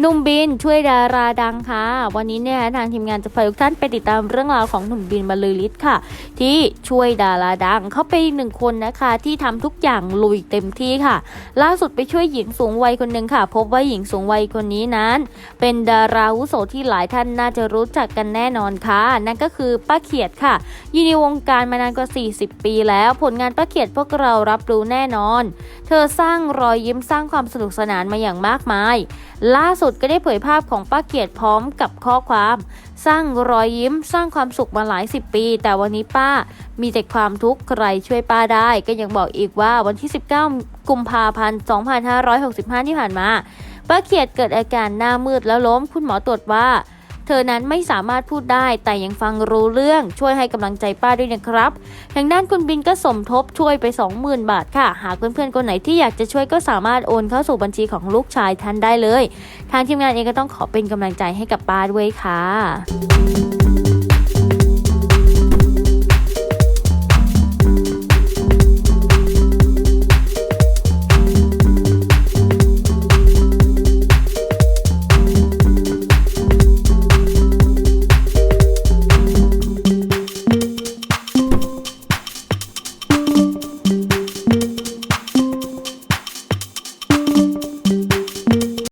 หนุ่มบินช่วยดาราดังค่ะ วันนี้เนี่ยทางทีมงานจะพาทุกท่านไปติดตามเรื่องราวของหนุ่มบินบรรลือฤทธิ์ค่ะ ที่ช่วยดาราดังเขาเป็นอีกหนึ่งคนนะคะที่ทำทุกอย่างลุยเต็มที่ค่ะ ล่าสุดไปช่วยหญิงสูงวัยคนหนึ่งค่ะ พบว่าหญิงสูงวัยคนนี้นั้น เป็นดาราวุโสที่หลายท่านน่าจะรู้จักกันแน่นอนค่ะ นั่นก็คือป้าเขียดค่ะอยินในวงการมานานกว่า 40 ปีแล้ว ผลงานป้าเขียดพวกเรารับรู้แน่นอน เธอสร้างรอยยิ้มสร้างความสนุกสนานมาอย่างมากมาย ล่าสุดุดก็ได้เผยภาพของป้าเกียรติพร้อมกับข้อความ สร้างรอยยิ้มสร้างความสุขมาหลายสิบปี แต่วันนี้ป้ามีแต่ความทุกข์ใครช่วยป้าได้ ก็ยังบอกอีกว่าวันที่ 19 กุมภาพันธ์ 2565 ที่ผ่านมาป้าเขียดเกิดอาการหน้ามืดแล้วล้มคุณหมอตรวจว่า เธอนั้นไม่สามารถพูดได้ แต่ยังฟังรู้เรื่องช่วยให้กำลังใจป้าด้วยนะครับ ทางด้านคุณบินก็สมทบช่วยไป 20,000 บาทค่ะ หากเพื่อนๆคนไหนที่อยากจะช่วยก็สามารถโอนเข้าสู่บัญชีของลูกชายท่านได้เลย ทางทีมงานเองก็ต้องขอเป็นกำลังใจให้กับป้าด้วยค่ะ